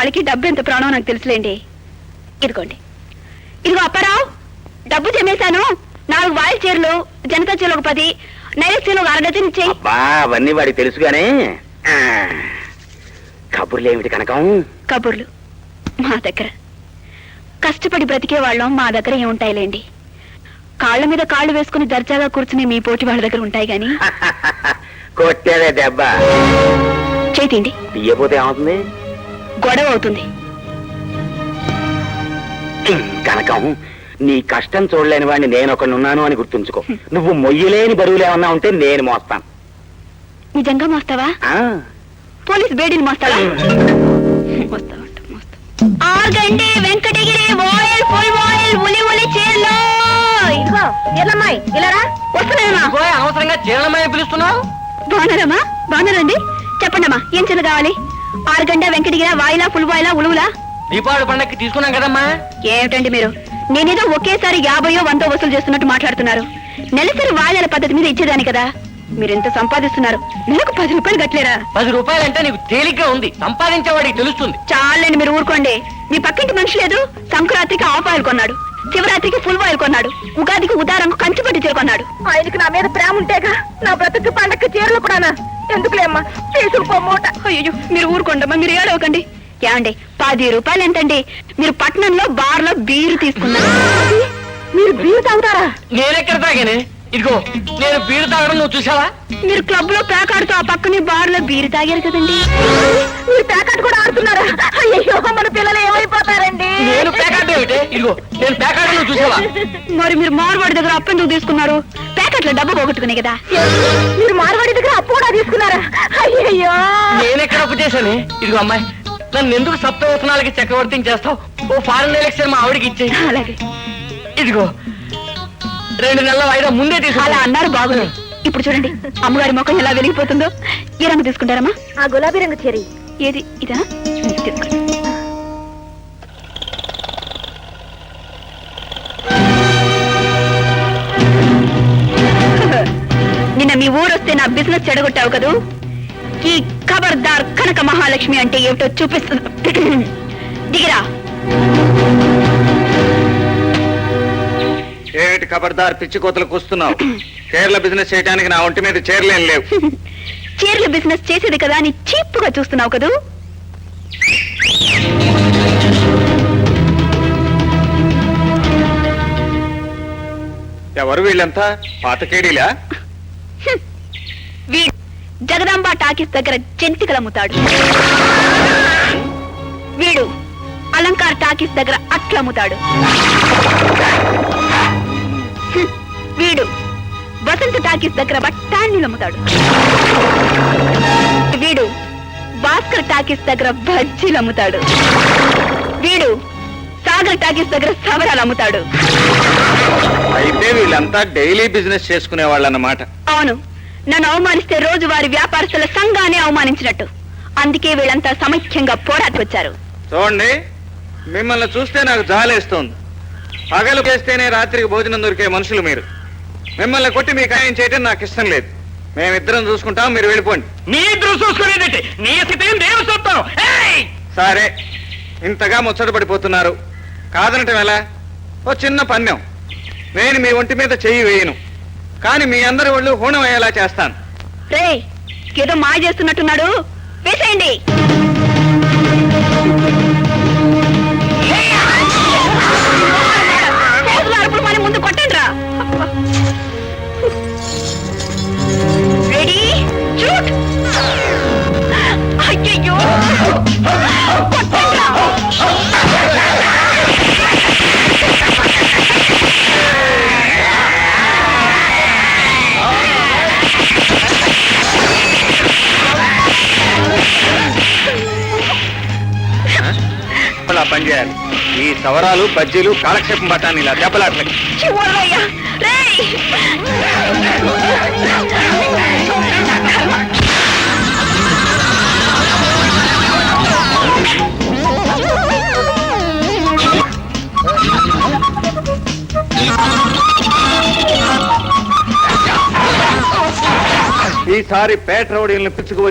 వాళ్ళకి డబ్బు ఎంత ప్రాణం నాకు తెలుసులేండి. ఇదిగోండి. ఇదిగో అప్పారావు డబ్బు జమేశాను నాలుగు వాయిల్ చీరలు జనతా చీరలు ఒక పది నైరస్ చీరలు ఒక అర డజన్ ఇచ్చేయి. అబ్బా అవన్నీ వాడికి తెలుసుగానే. ఆ, కబుర్లు ఏమిటి కనకం? కబుర్లు. మా దగ్గర. కష్టపడి బ్రతికే వాళ్ళం మా దగ్గర ఏముంటాయిలేండి కాళ్ళ మీద కాళ్ళు వేసుకుని దర్జాగా కూర్చుని మీ పోటీ వాళ్ళ దగ్గర ఉంటాయి గాని. కొట్టేదే దెబ్బ. చేతిండి తీయపోతే ఏమవుతుంది? గొడవ అవుతుంది కనకం నీ కష్టం చూడలేని వాడిని నేను ఒకనున్నాను అని గుర్తుంచుకో. నువ్వు మొయ్యలేని బరువులు ఏమన్నా ఉంటే నేను మోస్తాను. నిజంగా మోస్తావా? పోలీస్ బేడీని మోస్తావా? మోస్తావంట, మోస్తా. ఆగండి వెంకటగిరి ఓయల్ ఫుల్ ఓయల్ ఉలి ఉలి చీరలు ఇదిగో ఎల్లమ్మాయి ఇలారా? వస్తున్నానమ్మా ఓయ్, అనవసరంగా చీరలమని పిలుస్తున్నావు? బాగున్నారమ్మా? బాగున్నారండి? చెప్పండమ్మా ఏం చీర కావాలి? ఆరుగంట వెంకటగిరి వాయిలా ఫుల్ వాయిలా ఉలువులా? దీపావళి పండక్కి తీసుకున్నాం కదమ్మా. ఏమిటండి మీరు? నేనేదో ఒకేసారి యాభయో వందో వసూలు చేస్తున్నట్టు మాట్లాడుతున్నారు. నెలసరి వాయిదాల పద్ధతి మీద ఇచ్చేదాని కదా. మీరెంత సంపాదిస్తున్నారు? నెలకు పది రూపాయలు కట్టలేరా? పది రూపాయలంటే నీకు తేలిగ్గా ఉంది. సంపాదించేవాడికి తెలుస్తుంది. చాలండి మీరు ఊరుకోండి. మీ పక్కింటి మనిషి లేదు. సంక్రాంతికి ఆయిల్ కొన్నాడు. శివరాత్రికి ఫుల్ ఆయిల్ కొన్నాడు. ఉగాదికి ఉదారంకు కంచి పట్టి చీర కొన్నాడు. ఆయనకి నా మీద ప్రేమ ఉంటేగా నా బ్రతుకు పండక్కి చీరలు కూడానా? ఎందుకులేమ్మా మూట. అయ్యో మీరు ఊరుకోండమ్మా మీరు ఏడవకండి. ఏమండి పది రూపాయలు ఎంతండి? మీరు పట్నంలో బార్లో బీరు తీసుకున్నారు. మీరు బీరు తాగుతారా? నేనెక్కడ తాగానే? ఇదిగో నేను బీరు తాగడం నువ్వు చూసావా? మీరు క్లబ్లో ప్యాకాడుతూ ఆ పక్కనే బార్లో బీరు తాగారు కదండి. మీరు ప్యాకాట్ కూడా ఆడుతున్నారా? అయ్యో మన పిల్లలు ఏమిటి? ఇదిగో నేను ప్యాకెట్ నువ్వు చూసావా మరి మీరు మార్వాడి దగ్గర అప్పు ఎందుకు తీసుకున్నారు? ప్యాకెట్లో డబ్బు పోగొట్టుకునే కదా. మీరు మార్వాడి దగ్గర అప్పు కూడా తీసుకున్నారా? అయ్యయ్యో! నేనెక్కడ అప్పు చేశాను? ఇదిగో అమ్మాయి నన్ను ఎందుకు సప్తవసనాలకి చక్రవర్తిని చేస్తావు? ఓ ఫారెన్ ఎలక్షన్ మా ఆవిడకి ఇచ్చేయి. అలాగే. ఇదిగో రెండు నెలల వాయిదా ముందే తీసుకో అలా అన్నారు బాగుంది. ఇప్పుడు చూడండి అమ్మగారి ముఖం ఎలా వెలిగిపోతుందో. ఏ రంగు తీసుకుంటారమ్మా. ఆ గులాబీ రంగు చెరి ఏది? ఇదా? తీసుకోండి మీ ఊరొస్తే నా బిజినెస్ చెడగొట్టావు కదూ? ఈ ఖబర్దార్ కనక మహాలక్ష్మి అంటే ఏమిటో చూపిస్తుంది దిగిరా. ఏమిటి ఖబర్దార్ పిచ్చి కోతలు కూస్తున్నావు? కేరళ బిజినెస్ చేయడానికి నా ఒంటి మీద చేరలేం లేవు. చీరల బిజినెస్ చేసేది కదా అని చీప్గా చూస్తున్నావు కదూ? ఎవరు వీళ్ళంతా? పాతకేడీలా వీడు జగదాంబ టాకీస్ దగ్గర జంతికలు అమ్ముతాడు వీడు అలంకార్ టాకీస్ దగ్గర అట్లు అమ్ముతాడు. వీడు వసంత టాకీస్ దగ్గర బఠానీలు అమ్ముతాడు వీడు భాస్కర్ టాకీస్ దగ్గర బజ్జీలు అమ్ముతాడు వీడు సాగర్ టాకీస్ దగ్గర సవరాలు అమ్ముతాడు అయితే వీళ్ళంతా డైలీ బిజినెస్ చేసుకునే వాళ్ళన్నమాట అవును. నన్ను అవమానిస్తే రోజు వారి వ్యాపారస్తుల సంఘాన్ని అవమానించినట్టు. అందుకే వీళ్ళంతా సమైక్యంగా పోరాటొచ్చారు చూడండి మిమ్మల్ని చూస్తే నాకు జాలేస్తోంది. పగలు చేస్తేనే రాత్రికి భోజనం దొరికే మనుషులు మీరు. మిమ్మల్ని కొట్టి మీకు ఆయన చేయడం నాకు ఇష్టం లేదు. మేమిద్దరం చూసుకుంటాం మీరు వెళ్ళిపోండి. మీ ఇద్దరు చూసుకునేదంటే నీ స్థితి నేను చూస్తాను ఏయ్! సరే ఇంతగా ముచ్చట పడిపోతున్నారు. కాదనటం ఎలా? ఓ చిన్న పన్యం నేను మీ ఒంటి మీద చెయ్యి వేయను. కానీ మీ అందరి వాళ్ళు హూనం అయ్యేలా చేస్తాను. రే ఏదో మా చేస్తున్నట్టున్నాడు. వేసేయండి. అలా పనిచేయాలి. ఈ సవరాలు బజ్జీలు కాలక్షేపం పట్టాను ఇలా దెబ్బలాట్లకి ఈసారి పేట రౌడీలను పిచ్చుకు